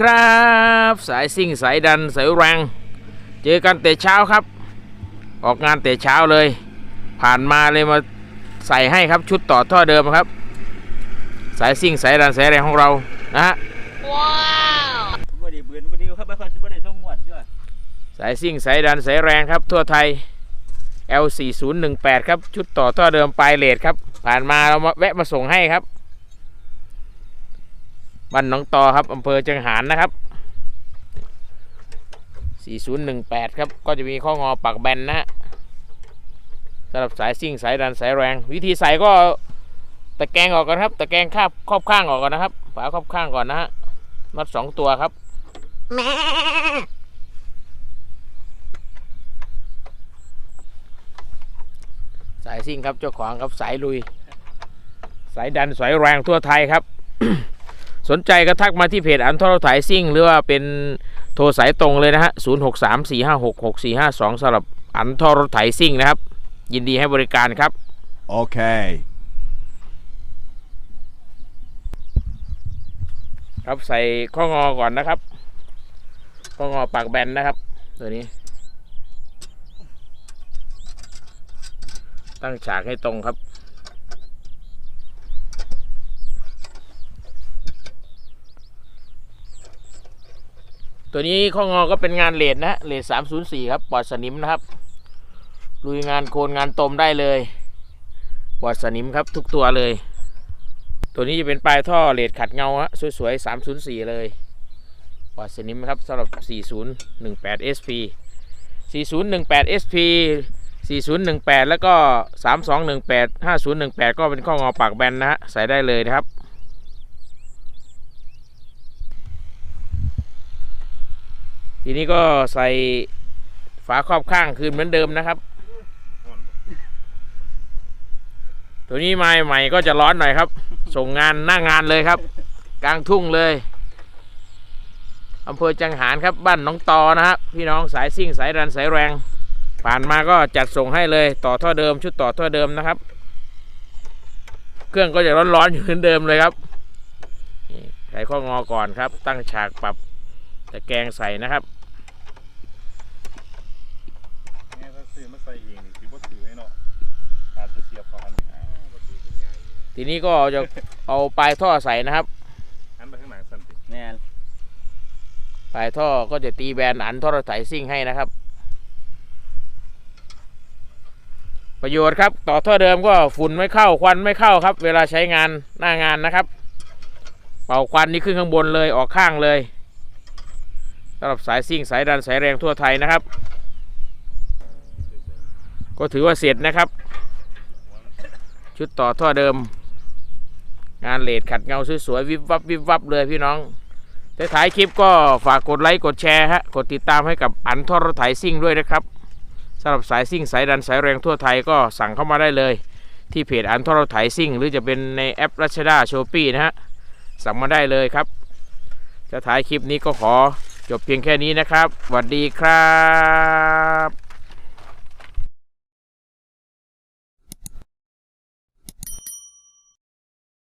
ครับ สายซิ่งสายดันสายแรงเจอกันแต่เช้าครับ ออกงานแต่เช้าเลย ผ่านมาเลยมาใส่ให้ครับชุดต่อท่อเดิมครับ สายซิ่งสายดันสายแรงของเรานะฮะบ่ได้เบือนบ่ได้ครับบ่ค่อยสิบ่ได้ส่งงวดด้วยสายซิ่งสายดันสายแรงครับ ทั่วไทย L4018 ครับชุดต่อท่อเดิมปลายเลทครับ ผ่านมาเรามาแวะมาส่งให้ครับ บ้านหนองตอครับอำเภอจังหารนะครับ 4018 ครับ ก็จะมีข้องอปักแบนนะสำหรับสายซิ่งสายดันสายแรง วิธีใส่ก็ตะแกรงออกก่อนครับ ตะแกรงคาบครอบข้างออกก่อนนะครับฝาครอบข้างก่อนนะฮะน็อตสองตัวครับสายซิ่งครับเจ้าของครับสายลุย สายดันสายแรงทั่วไทยครับ สนใจก็ทักมาที่เพจอันทรถ่ายซิ่ง หรือว่าเป็นโทรสายตรงเลยนะฮะ 0 6 3 4 5 6 6 4 5 2สำหรับอันทรถ่ายซิ่งนะครับ ยินดีให้บริการครับ Okay. ครับใส่ข้องอก่อนนะครับ ข้องอปากแบนนะครับ ตัวนี้ ตั้งฉากให้ตรงครับ ตัวนี้ข้องอก็เป็นงานเลดนะเลดสามศูนย์สี่ครับปลอดสนิมนะครับลุยงานโคนงานตมได้เลยปลอดสนิมครับทุกตัวเลย ตัวนี้จะเป็นปลายท่อเลดขัดเงาฮะสวยๆ304เลยปลอดสนิมครับสำหรับ4018 SP 4018 SP 4018แปดแล้วก็3218 5018ก็เป็นข้องอปากแบนนะฮะใส่ได้เลยนะครับ ทีนี้ก็ใส่ฝาครอบข้างคืนเหมือนเดิมนะครับ ตัวนี้ไม้ใหม่ก็จะร้อนหน่อยครับ ส่งงานหน้างานเลยครับ กลางทุ่งเลยอำเภอจังหารครับบ้านหน้องตอนะฮะพี่น้องสายซิ่งสายดันสายแรง ผ่านมาก็จัดส่งให้เลย ต่อท่อเดิมชุดต่อท่อเดิมนะครับ เครื่องก็จะร้อนๆอยู่เหมือนเดิมเลยครับนี่ไขข้องอก่อนครับ ตั้งฉากปรับตะแกรงใส่นะครับ แม่ถ้าซื้อมาใส่เองนี่สิบ่ถือให้เนาะอาจจะเสียบเขาหันอ้าวบ่ถือเป็นใหญ่ ทีนี้ก็จะเอาปลายท่อใส่นะครับหันไปข้างหลังสั่นติแม่นปลายท่อก็จะตีแบนอันท่อรถไถซิ่งให้นะครับ ประโยชน์ครับ ต่อท่อเดิมก็ฝุ่นไม่เข้าควันไม่เข้าครับ เวลาใช้งานหน้างานนะครับ เป่าควันนี่ขึ้นข้างบนเลยออกข้างเลยสำหรับสายซิ่งสายดันสายแรงทั่วไทยนะครับ ก็ถือว่าเสร็จนะครับ ชุดต่อท่อเดิม งานเลดขัดเงาสวยๆวิบวับวิบวับเลยพี่น้องท้ายคลิปก็ฝากกดไลค์กดแชร์ฮะกดติดตามให้กับอันทอรถไถซิ่งด้วยนะครับสำหรับสายซิ่งสายดันสายแรงทั่วไทยก็สั่งเข้ามาได้เลย ที่เพจอันทอรถไถซิ่ง หรือจะเป็นในแอปรัชดาโชปี้นะฮะสั่งมาได้เลยครับ จะท้ายคลิปนี้ก็ขอจบเพียงแค่นี้นะครับสวัสดีครับ